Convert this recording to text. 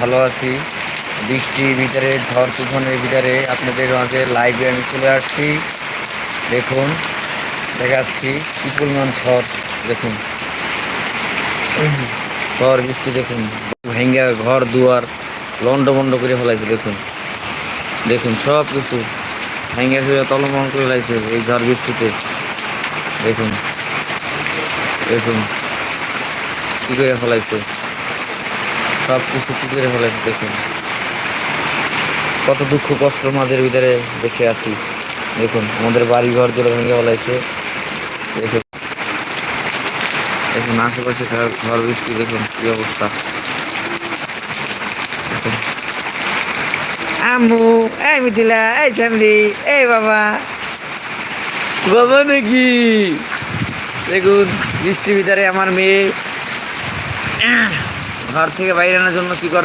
ভালো আছি। বৃষ্টির ভিতরে, ঝড় তুফানের ভিতরে আপনাদের মাঝে লাইভে আমি চলে আসছি। দেখুন, দেখাচ্ছি কি পরিমাণ ঝড়, দেখুন। ঝড়, বৃষ্টি, দেখুন। ভেঙ্গা ঘর, দুয়ার, লন্ড বন্ড করে ফেলাইছে, দেখুন। দেখুন সব কিছু ভেঙ্গা ফিরে তলমন করে ফেলাইছে এই ঝড়, বৃষ্টিতে। দেখুন দেখুন, কী করে ফেলাইছে। সব কিছু কি করে ফেলাইছে দেখুন কত দুঃখ কষ্টের মাঝের ভিতরে বেঁচে আছি। দেখুন আমাদের বাড়ি ঘর যেগুলো ভেঙে ফেলাইছে। দেখুন। দেখুন আশেপাশে ঘর বৃষ্টি দেখুন কি অবস্থা। আম্মু এই মিথিলা এই শ্যামলি এই বাবা। বাবা নাকি দেখুন বৃষ্টির ভিতরে আমার মেয়ে। ঘর থেকে বাইরে আনার জন্য কি করতে